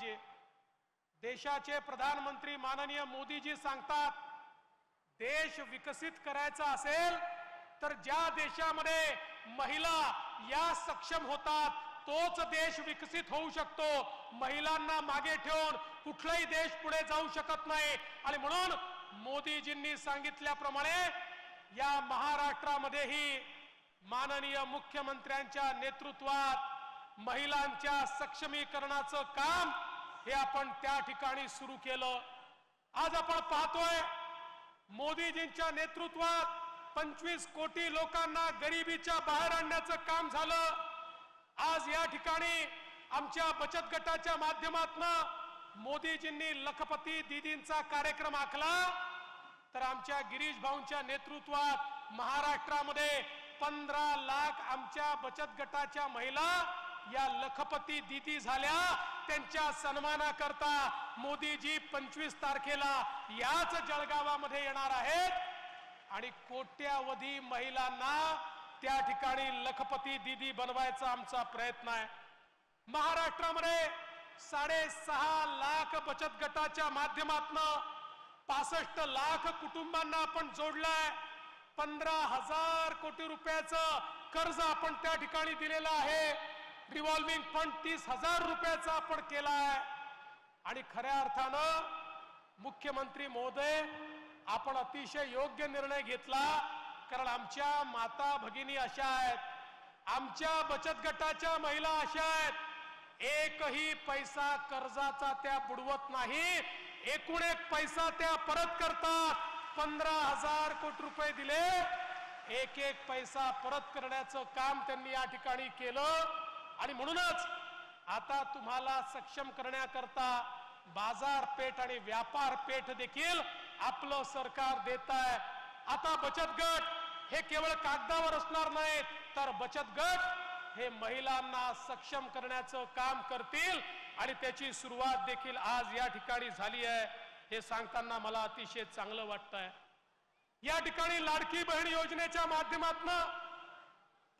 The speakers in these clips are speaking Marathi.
पाहिजे देशाचे प्रधानमंत्री माननीय मोदीजी सांगतात देश विकसित करायचा असेल तर ज्या देशामध्ये महिला या सक्षम होतात तोच देश विकसित होऊ शकतो. महिलांना मागे ठेवून कुठलाही देश पुढे जाऊ शकत नाही. आणि म्हणून मोदीजींनी सांगितल्याप्रमाणे या महाराष्ट्रामध्येही माननीय मुख्यमंत्र्यांच्या नेतृत्वात महिलांच्या सक्षमीकरणाचं काम हे आपण त्या ठिकाणी सुरू केलं. आज आपण पाहतोय मोदीजींच्या नेतृत्वात पंचवीस कोटी लोकांना गरिबीच्या बाहेर आणण्याचं काम झालं. आज या ठिकाणी आमच्या बचत गटाच्या माध्यमातून मोदीजींनी लखपती दिदींचा कार्यक्रम आखला. तर आमच्या गिरीश भाऊंच्या नेतृत्वात महाराष्ट्रामध्ये पंधरा लाख आमच्या बचत गटाच्या महिला या लखपती दिदी झाल्या. त्यांच्या सन्मानाकरता मोदीजी पंचवीस तारखेला याच जळगावामध्ये येणार आहेत. आणि कोट्यावधी महिलांना त्या ठिकाणी लखपती दिदी बनवायचा आमचा प्रयत्न आहे. महाराष्ट्रामध्ये साडेसहा लाख बचत गटाच्या माध्यमातून पासष्ट लाख कुटुंबांना आपण जोडलंय. पंधरा हजार कोटी रुपयाचं कर्ज आपण त्या ठिकाणी दिलेलं आहे. रिव्हॉल्विंग फंड तीस हजार रुपयाचा आपण केला आहे आणि खऱ्या अर्थानं मुख्यमंत्री महोदय आपण अतिशय योग्य निर्णय घेतला. कारण आमच्या माता भगिनी अशा आहेत. आमच्या बचत गटाच्या महिला अशा आहेत. एकही पैसा कर्जाचा त्या बुडवत नाही. एकूण एक पैसा त्या परत करतात. पंधरा हजार कोटी रुपये दिले. एक एक पैसा परत करण्याचं काम त्यांनी या ठिकाणी केलं. आणि म्हणूनच आता तुम्हाला सक्षम करण्याकरता बाजारपेठ आणि व्यापार पेठ देखील आपलं सरकार देत आहे आता बचत गट हे केवळ कागदावर असणार नाहीत तर बचत गट हे महिलांना सक्षम करण्याचं काम करतील आणि त्याची सुरुवात देखील आज या ठिकाणी झाली आहे. हे सांगताना मला अतिशय चांगलं वाटतंय. या ठिकाणी लाडकी बहीण योजनेच्या माध्यमातून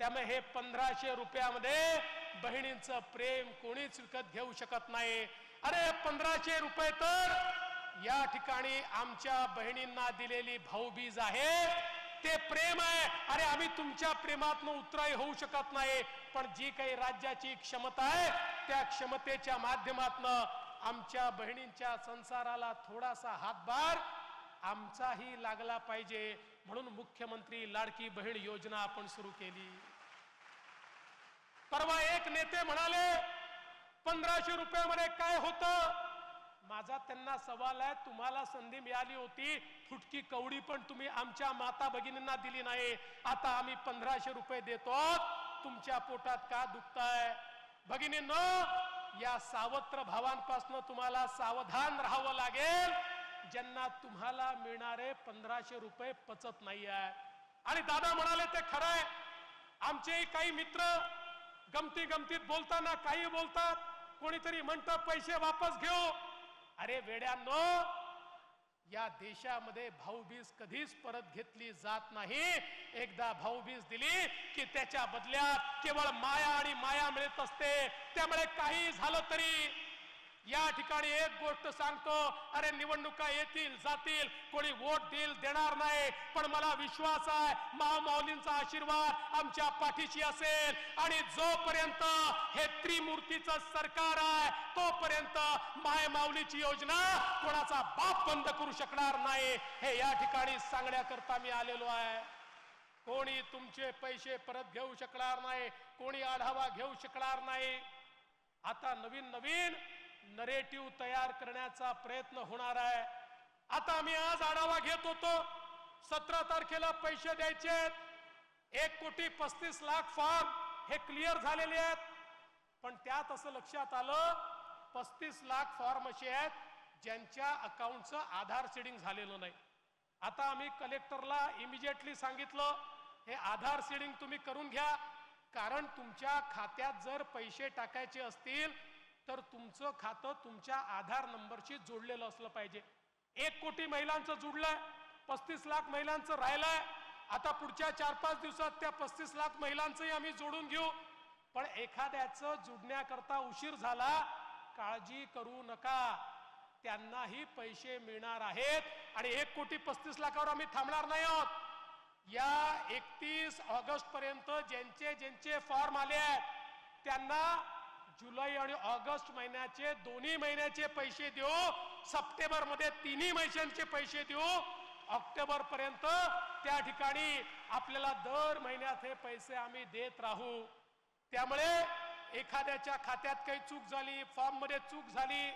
त्यामुळे हे पंधराशे रुपयामध्ये बहिणींचं प्रेम कोणीच विकत घेऊ शकत नाही. अरे पंधराशे रुपये तर या ठिकाणी आमच्या बहिणींना दिलेली भाऊबीज आहे. ते प्रेम आहे. अरे आम्ही तुमच्या प्रेमातन उतराई होऊ शकत नाही. पण जी काही राज्याची क्षमता आहे त्या क्षमतेच्या माध्यमातन आमच्या बहिणींच्या संसाराला थोडासा हातभार आमचाही लागला पाहिजे म्हणून मुख्यमंत्री लाडकी बहीण योजना आपण सुरू केली. परवा एक नेते म्हणाले पंधराशे रुपयामध्ये काय होतं? माझा त्यांना सवाल आहे तुम्हाला संधी मिळाली होती. फुटकी कवडी पण तुम्ही आमच्या माता भगिनींना दिली नाही. आता आम्ही पंधराशे रुपये देतो. तुमच्या पोटात का दुखताय? भगिनींनो या सावत्र भावांपासून तुम्हाला सावधान राहावं लागेल. ज्यांना तुम्हाला मिळणारे पंधराशे रुपये पचत नाही आहे आणि दादा म्हणाले ते खरंय. आमचे काही मित्र गमती गमतीत बोलताना काही बोलतात. कोणीतरी म्हणतं पैसे वापस घेऊ. अरे वेड्यांनो या देशामध्ये भाऊबीज कधीच परत घेतली जात नाही. एकदा भाऊबीज दिली की त्याच्या बदल्यात केवळ माया आणि माया मिळत असते. त्यामुळे काही झालं तरी या ठिकाणी एक गोष्ट सांगतो अरे निवडणुका येतील जातील कोणी वोट देईल देणार नाही. पण मला विश्वास आहे महामाऊलींचा आशीर्वाद आमच्या पाठीशी असेल. आणि जोपर्यंत हे त्रिमूर्तीचं सरकार आहे तोपर्यंत मायमाऊलीची योजना कोणाचा बाप बंद करू शकणार नाही. हे या ठिकाणी सांगण्याकरता मी आलेलो आहे. कोणी तुमचे पैसे परत घेऊ शकणार नाही कोणी आढावा घेऊ शकणार नाही. आता नवीन नवीन नरेटिव्ह तयार करण्याचा प्रयत्न होणार आहे. आता आम्ही आज आढावा घेत होतो सतरा तारखेला पैसे द्यायचे एक कोटी पस्तीस लाख फॉर्म हे क्लिअर झालेले आहेत. पण त्यात असं लक्षात आलं पस्तीस लाख फॉर्म असे आहेत ज्यांच्या अकाउंटचं आधार सीडिंग झालेलं नाही. आता आम्ही कलेक्टरला इमिजिएटली सांगितलं हे आधार सीडिंग तुम्ही करून घ्या. कारण तुमच्या खात्यात जर पैसे टाकायचे असतील तर तुमचं खातं तुमच्या आधार नंबरशी जोडलेलं असलं पाहिजे. एक कोटी महिलांचं जुडलंय पस्तीस लाख महिलांचं राहिलंय. आता पुढच्या चार पाच दिवसात त्या पस्तीस लाख महिलांचंही आम्ही जोडून घेऊ. पण एखाद्याचं जुडण्याकरता उशीर झाला काळजी करू नका. त्यांनाही पैसे मिळणार आहेत आणि एक कोटी पस्तीस लाखावर आम्ही थांबणार नाही आहोत. या एकतीस ऑगस्ट पर्यंत ज्यांचे ज्यांचे फॉर्म आले आहेत त्यांना जुलै आणि ऑगस्ट महिन्याचे दोन्ही महिन्याचे पैसे देऊ. सप्टेंबरमध्ये तिन्ही महिन्यांचे पैसे देऊ. ऑक्टोबर पर्यंत त्या ठिकाणी आपल्याला दर महिन्यात हे पैसे आम्ही देत राहू. त्यामुळे एखाद्याच्या खात्यात काही चूक झाली फॉर्ममध्ये चूक झाली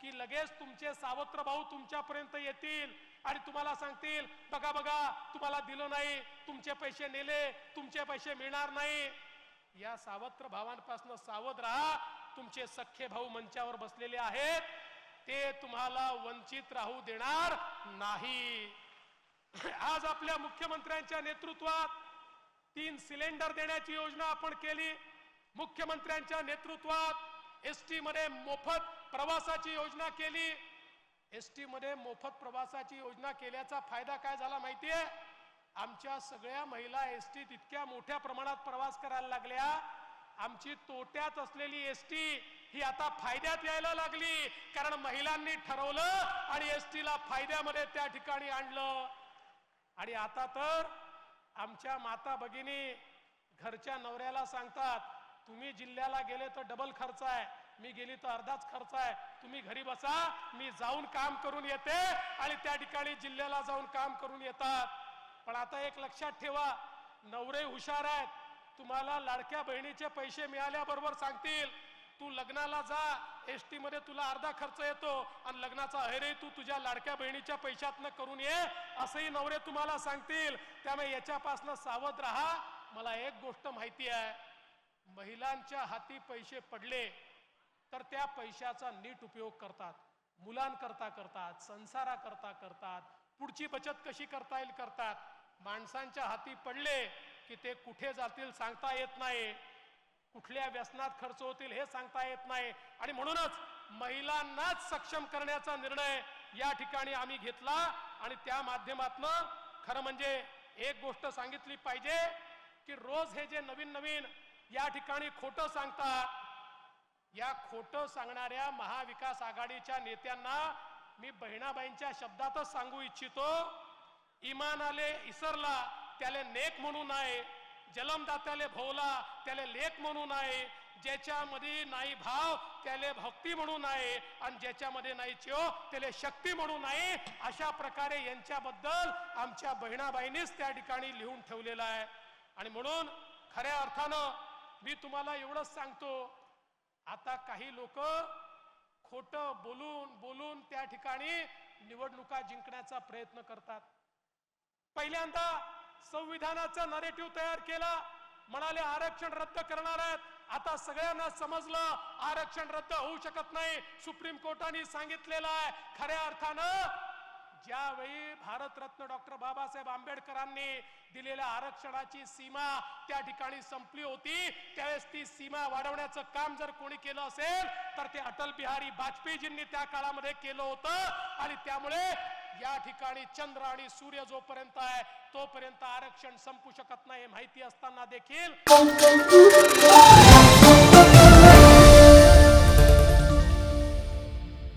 की लगेच तुमचे सावत्र भाऊ तुमच्यापर्यंत येतील आणि तुम्हाला सांगतील बघा बघा तुम्हाला दिलं नाही तुमचे पैसे नेले तुमचे पैसे मिळणार नाही. या सावत्र भावांपासून सावध राहा. तुमचे सख्खे भाऊ मंचावर बसलेले आहेत. ते तुम्हाला वंचित राहू देणार नाही. आज आपल्या मुख्यमंत्र्यांच्या नेतृत्वात तीन सिलेंडर देण्याची योजना आपण केली. मुख्यमंत्र्यांच्या नेतृत्वात एस टी मध्ये मोफत प्रवासाची योजना केली. एस टी मध्ये मोफत प्रवासाची योजना केल्याचा फायदा काय झाला माहितीये? आमच्या सगळ्या महिला एस टीत इतक्या मोठ्या प्रमाणात प्रवास करायला लागल्या. आमची तोट्यात असलेली एस टी ही आता फायद्यात यायला लागली. कारण महिलांनी ठरवलं आणि एस टीला फायद्यामध्ये त्या ठिकाणी आणलं. आणि आता तर आमच्या माता भगिनी घरच्या नवऱ्याला सांगतात तुम्ही जिल्ह्याला गेले तर डबल खर्च आहे. मी गेली तर अर्धाच खर्च आहे. तुम्ही घरी बसा मी जाऊन काम करून येते. आणि त्या ठिकाणी जिल्ह्याला जाऊन काम करून येतात. पण आता एक लक्षात ठेवा नवरे हुशार आहेत. तुम्हाला लाडक्या बहिणीचे पैसे मिळाल्याबरोबर सांगतील तू लग्नाला जा एस टी मध्ये तुला अर्धा खर्च येतो आणि लग्नाचा अहेरही तू तुझ्या लाडक्या बहिणीच्या पैशातनं करून ये असंही नवरे तुम्हाला सांगतील. त्यामुळे याच्यापासनं सावध राहा. मला एक गोष्ट माहिती आहे. महिलांच्या हाती पैसे पडले तर त्या पैशाचा नीट उपयोग करतात. मुलांकरता करतात संसाराकरता करतात. पुढची बचत कशी करता येईल? करतात. माणसांच्या हाती पडले की ते कुठे जातील सांगता येत नाही. कुठल्या व्यसनात खर्च होतील हे सांगता येत नाही. आणि म्हणूनच महिलांनाच सक्षम करण्याचा निर्णय या ठिकाणी आम्ही घेतला. आणि त्या माध्यमातनं खरं म्हणजे एक गोष्ट सांगितली पाहिजे की रोज हे जे नवीन नवीन या ठिकाणी खोटं सांगतात या खोटं सांगणाऱ्या महाविकास आघाडीच्या नेत्यांना मी बहिणाबाईंच्या शब्दातच सांगू इच्छितो. इमान आले इसरला त्याले नेक म्हणू नये जलमदात्याले भोवला त्याले लेख म्हणू नये ज्याच्यामध्ये नाही भाव त्याले भक्ती म्हणू नये आणि ज्याच्यामध्ये नाही चिओ त्याले शक्ती म्हणू नये अशा प्रकारे यांच्याबद्दल आमच्या बहिणाबाईंनीच त्या ठिकाणी लिहून ठेवलेलं आहे. आणि म्हणून खऱ्या अर्थानं मी तुम्हाला एवढंच सांगतो आता काही लोक खोटं बोलून बोलून त्या ठिकाणी निवडणुका जिंकण्याचा प्रयत्न करतात. पहिल्यांदा संविधानाचा नरेटिव्ह तयार केला. म्हणाले आरक्षण रद्द करणार आहेत. आता सगळ्यांना समजलं आरक्षण रद्द होऊ शकत नाही. सुप्रीम कोर्टाने सांगितलेलं आहे खऱ्या अर्थानं ज्यावेळी भारतरत्न डॉक्टर बाबासाहेब आंबेडकरांनी दिलेल्या आरक्षणाची सीमा त्या ठिकाणी संपली होती त्यावेळेस ती सीमा वाढवण्याचं काम जर कोणी केलं असेल तर ते अटल बिहारी वाजपेयीजींनी त्या काळामध्ये केलं होतं. आणि त्यामुळे या ठिकाणी चंद्र आणि सूर्य जोपर्यंत आहे तोपर्यंत आरक्षण संपू शकत नाही हे माहिती असताना देखील